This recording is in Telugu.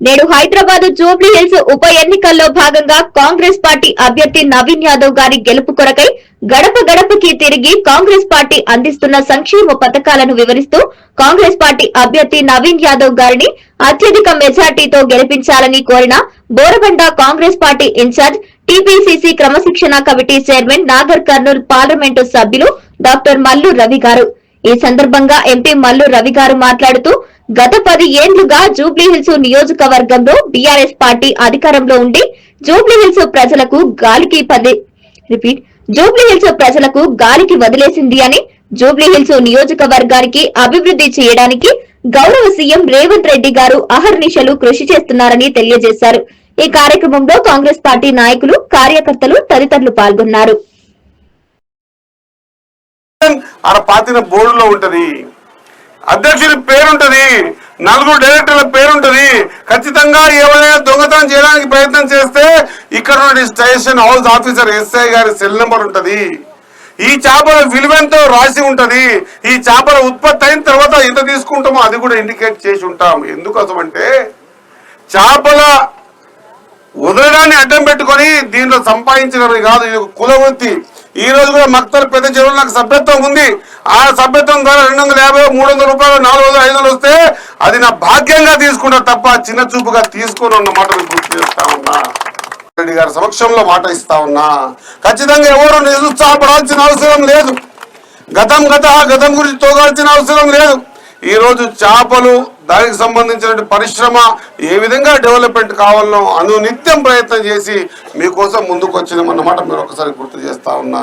నేడు హైదరాబాద్ జూబ్లీ హిల్స్ ఉప ఎన్నికల్లో భాగంగా కాంగ్రెస్ పార్టీ అభ్యర్థి నవీన్ యాదవ్ గారి గెలుపు కొరకై గడప గడపకి తిరిగి కాంగ్రెస్ పార్టీ అందిస్తున్న సంక్షేమ పథకాలను వివరిస్తూ కాంగ్రెస్ పార్టీ అభ్యర్థి నవీన్ యాదవ్ గారిని అత్యధిక మెజార్టీతో గెలిపించాలని కోరిన Borabanda Congress party in charge TPCC క్రమశిక్షణ committee chairman Nagar Kurnool parliament సభ్యులు డాక్టర్ మల్లు రవి గారు. ఈ సందర్భంగా ఎంపీ మల్లు రవి గారు మాట్లాడుతూ గత పది ఏండ్లుగా జూబ్లీహిల్స్ నియోజకవర్గంలో బీఆర్ఎస్ పార్టీ అధికారంలో ఉండి జూబ్లీహిల్స్ ప్రజలకు గాలికి పది రిపీట్ జూబ్లీహిల్స్ ప్రజలకు గాలికి వదిలేసింది అని జూబ్లీహిల్స్ నియోజకవర్గానికి అభివృద్ధి చేయడానికి గౌరవ సీఎం రేవంత్ రెడ్డి గారు అహర్నిశలు కృషి చేస్తున్నారని తెలియజేశారు. ఈ కార్యక్రమంలో కాంగ్రెస్ పార్టీ నాయకులు కార్యకర్తలు తదితరులు పాల్గొన్నారు. పాతిన బోర్డులో ఉంటది. అధ్యక్షుడి పేరుంటది. నలుగురు డైరెక్టర్ల పేరుంటది. ఖచ్చితంగా ఎవరైనా దొంగతనం చేయడానికి ప్రయత్నం చేస్తే ఇక్కడ నుండి స్టేషన్ హౌస్ ఆఫీసర్ ఎస్ఐ గారి సెల్ నెంబర్ ఉంటది. ఈ చేపల విలువెంతో రాసి ఉంటది. ఈ చేపల ఉత్పత్తి అయిన తర్వాత ఎంత తీసుకుంటామో అది కూడా ఇండికేట్ చేసి ఉంటాం. ఎందుకోసం అంటే చేపల వదలడాన్ని అడ్డం పెట్టుకొని దీంట్లో సంపాదించినవి కాదు. ఇది కులవృత్తి ఈ రోజు కూడా మక్తల్ పెద్ద చెరువులు నాకు సభ్యత్వం ఉంది. ఆ సభ్యత్వం ద్వారా రెండు వందల యాభై మూడు వందల రూపాయలు నాలుగు వందలు ఐదు వందలు వస్తే అది నా భాగ్యంగా తీసుకుంటా తప్ప చిన్న చూపుగా తీసుకుని ఉన్న మాట గుర్తు చేస్తా ఉన్నా. రెడ్డి గారి సమక్షంలో మాట ఇస్తా ఉన్నా. ఖచ్చితంగా ఎవరు నిరుత్సాహపడాల్సిన అవసరం లేదు. గతం గత గతం గురించి తోగాల్సిన అవసరం లేదు. ఈ రోజు చేపలు దానికి సంబంధించిన పరిశ్రమ ఏ విధంగా డెవలప్మెంట్ కావాలనో అను నిత్యం ప్రయత్నం చేసి మీకోసం ముందుకు వచ్చినామన్నమాట మీరు ఒకసారి గుర్తు చేస్తా ఉన్నా.